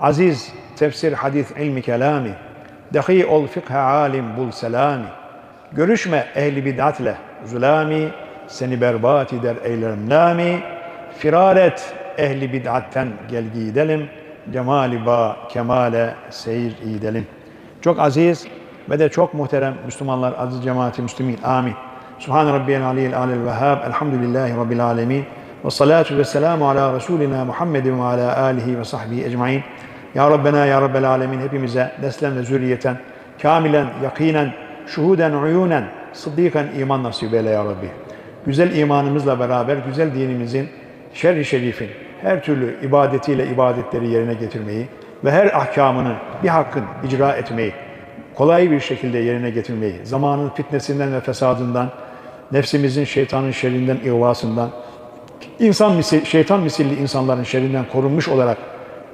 Aziz tefsir, hadis, ilmi, kelami. Dahi ol fıkha alim bul selami. Görüşme ehli bid'atle zulami. Seni berbat eder eylerim nami. Firar et ehli bid'atten gel gidelim. Cemali ba kemale seyir edelim. Çok aziz ve de çok muhterem Müslümanlar, aziz cemaati Müslümin. Amin. Subhan Rabbiyel Aliyyil Alel Vehhab. Elhamdülillahi Rabbil Alemin. Ve salatu ve selamu ala Resulina Muhammedin ve ala alihi ve sahbihi ecmain. Ya Rabbena Ya Rabbel Alemin hepimize neslen ve zürriyeten, kamilen, yakinen, şuhuden, uyunen, sıddıkan iman nasip eyle Ya Rabbi. Güzel imanımızla beraber güzel dinimizin şerri şerifin her türlü ibadetiyle ibadetleri yerine getirmeyi ve her ahkamını bir hakkın icra etmeyi, kolay bir şekilde yerine getirmeyi, zamanın fitnesinden ve fesadından, nefsimizin şeytanın şerrinden, ihvasından, insan misil, şeytan misilli insanların şerrinden korunmuş olarak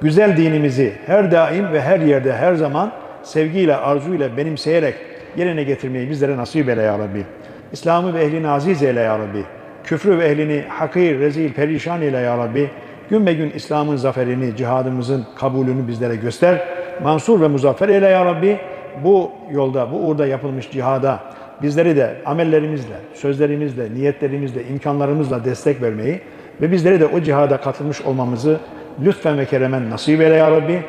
güzel dinimizi her daim ve her yerde her zaman sevgiyle, arzuyla benimseyerek yerine getirmeyi bizlere nasip eyle ya Rabbi. İslam'ı ve ehlini aziz eyle ya Rabbi. Küfrü ve ehlini hakir, rezil, perişan eyle ya Rabbi. Gün be gün İslam'ın zaferini, cihadımızın kabulünü bizlere göster. Mansur ve muzaffer eyle ya Rabbi. Bu yolda, bu uğurda yapılmış cihada bizleri de amellerimizle, sözlerimizle, niyetlerimizle, imkanlarımızla destek vermeyi ve bizleri de o cihada katılmış olmamızı lütfen ve keremen nasip eyle ya Rabbi.